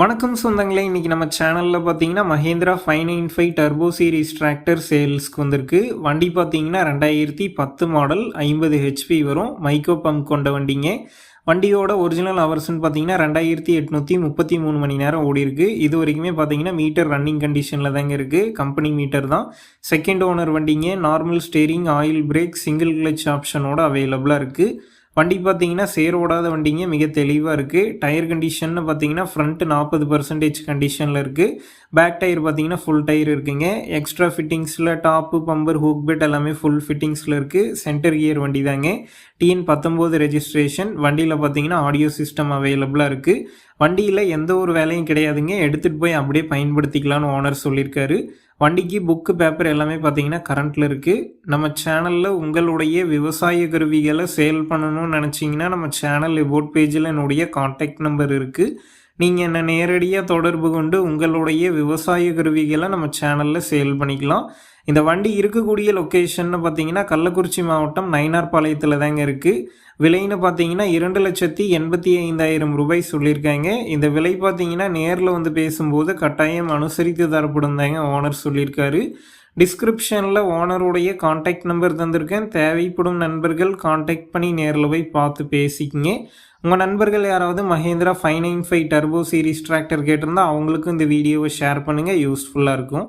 வணக்கம் சொந்தங்களே இன்றைக்கி நம்ம சேனலில் பார்த்தீங்கன்னா Mahindra five nine five turbo series tractor சேல்ஸ்க்கு வந்திருக்கு. வண்டி பார்த்தீங்கன்னா ரெண்டாயிரத்தி பத்து மாடல் ஐம்பது ஹெச்பி வரும். மைக்கோ பம்ப் கொண்ட வண்டிங்க. வண்டியோட ஒரிஜினல் ஹவர்ஸ்னு பார்த்தீங்கன்னா ரெண்டாயிரத்தி எட்நூற்றி முப்பத்தி மூணு மணி நேரம் ஓடி இருக்கு இது வரைக்குமே பார்த்தீங்கன்னா மீட்டர் ரன்னிங் கண்டிஷனில் தாங்க இருக்குது கம்பெனி மீட்டர் தான். செகண்ட் ஓனர் வண்டிங்க. Normal steering oil brake single clutch ஆப்ஷனோட அவைலபிளாக இருக்குது வண்டி பார்த்தீங்கன்னா சேர் ஓடாத வண்டிங்க மிக தெளிவாக இருக்குது டயர் கண்டிஷன்னு பார்த்தீங்கன்னா ஃப்ரண்ட் நாற்பது பர்சன்டேஜ் கண்டிஷனில் இருக்குது பேக் டயர் பார்த்தீங்கன்னா ஃபுல் டயர் இருக்குங்க. எக்ஸ்ட்ரா ஃபிட்டிங்ஸில் டாப்பு பம்பர் ஹூக் பெட் எல்லாமே ஃபுல் ஃபிட்டிங்ஸில் இருக்குது சென்டர் கியர் வண்டி தாங்க டிஎன் பத்தொம்போது ரெஜிஸ்ட்ரேஷன் வண்டியில் பார்த்தீங்கன்னா ஆடியோ சிஸ்டம் அவைலபிளாக இருக்குது வண்டியில் எந்த ஒரு வேலையும் கிடையாதுங்க. எடுத்துகிட்டு போய் அப்படியே பயன்படுத்திக்கலான்னு ஓனர் சொல்லியிருக்காரு. வண்டிக்கு புக்கு பேப்பர் எல்லாமே பார்த்தீங்கன்னா கரண்ட்டில் இருக்குது நம்ம சேனலில் உங்களுடைய விவசாய கருவிகளை சேல் பண்ணணும்னு நினச்சிங்கன்னா நம்ம சேனல் ரிபோர்ட் பேஜில் என்னுடைய காண்டாக்ட் நம்பர் இருக்குது நீங்கள் என்னை நேரடியாக தொடர்பு கொண்டு உங்களுடைய விவசாய கருவிகளை நம்ம சேனலில் சேல் பண்ணிக்கலாம். இந்த வண்டி இருக்கக்கூடிய லொக்கேஷன் பார்த்தீங்கன்னா கள்ளக்குறிச்சி மாவட்டம் நயினார்பாளையத்தில் தாங்க இருக்குது விலைன்னு பார்த்தீங்கன்னா இரண்டு லட்சத்தி எண்பத்தி ஐந்தாயிரம் ரூபாய் சொல்லியிருக்காங்க. இந்த விலை பார்த்தீங்கன்னா நேரில் வந்து பேசும்போது கட்டாயம் அனுசரித்து தரப்படும் தாங்க ஓனர் சொல்லியிருக்காரு. டிஸ்கிரிப்ஷனில் ஓனருடைய காண்டாக்ட் நம்பர் தந்திருக்கேன். தேவைப்படும் நண்பர்கள் காண்டாக்ட் பண்ணி நேரில் போய் பார்த்து பேசிக்கிங்க. உங்கள் நண்பர்கள் யாராவது Mahindra five nine five turbo series tractor கேட்டிருந்தால் அவங்களுக்கும் இந்த வீடியோவை ஷேர் பண்ணுங்கள் யூஸ்ஃபுல்லாக இருக்கும்.